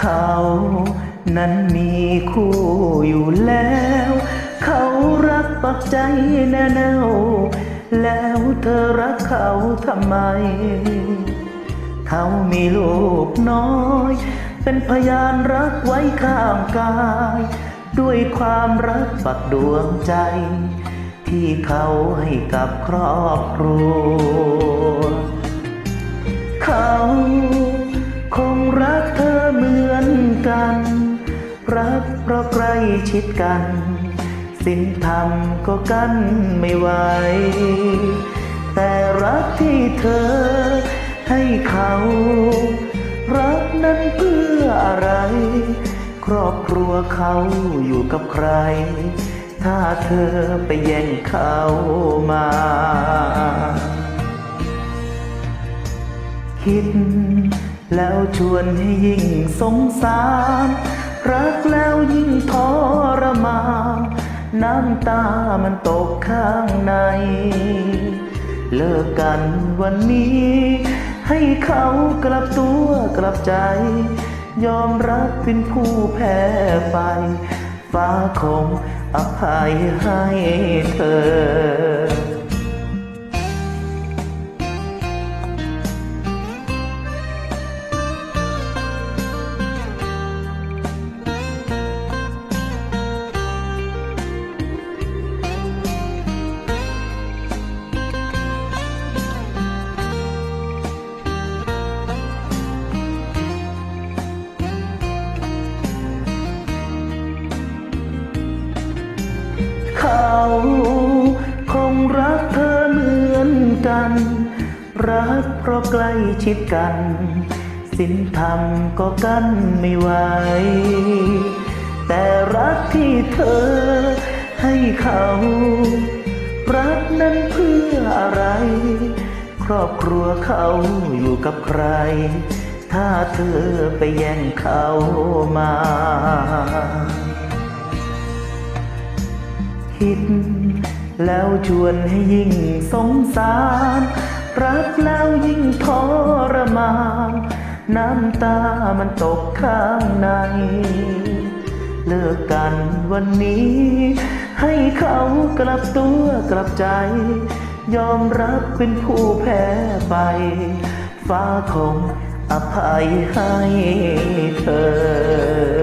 เขา นั้นมีคู่อยู่แล้ว เขารักปักใจแน่แน่วแล้วเธอรักเขาทำไม เขามีลูกน้อย เป็นพยานรักไว้ข้างกาย ด้วยความรักปักดวงใจ ที่เขาให้กับครอบครัว เขา กัน รักเพราะใกล้ชิดกัน สิ่งทำก็กั้นไม่ไหว แต่รักที่เธอให้เขา รักนั้นเพื่ออะไร ครอบครัวเขาอยู่กับใคร ถ้าเธอไปแย่งเขามาคิด แล้วชวนให้ยิ่งสงสาร รักแล้วยิ่งทรมานน้ำตามันตกข้างใน เลิกกันวันนี้ ให้เขากลับตัวกลับใจ ยอมรับเป็นผู้แพ้ไป ฟ้าคงอภัยให้ กัน รักเพราะใกล้ชิดกัน สินธรรมก็กั้นไม่ไหว แต่รักที่เธอให้เขา รักนั้นเพื่ออะไร ครอบครัวเขาอยู่กับใคร ถ้าเธอไปแย่งเขามาคิด แล้วชวนให้ยิ่งสงสาร รักแล้วยิ่งทรมาน น้ำตามันตกข้างใน เลิกกันวันนี้ ให้เขากลับตัวกลับใจ ยอมรับเป็นผู้แพ้ไป ฟ้าคงอภัยให้เธอ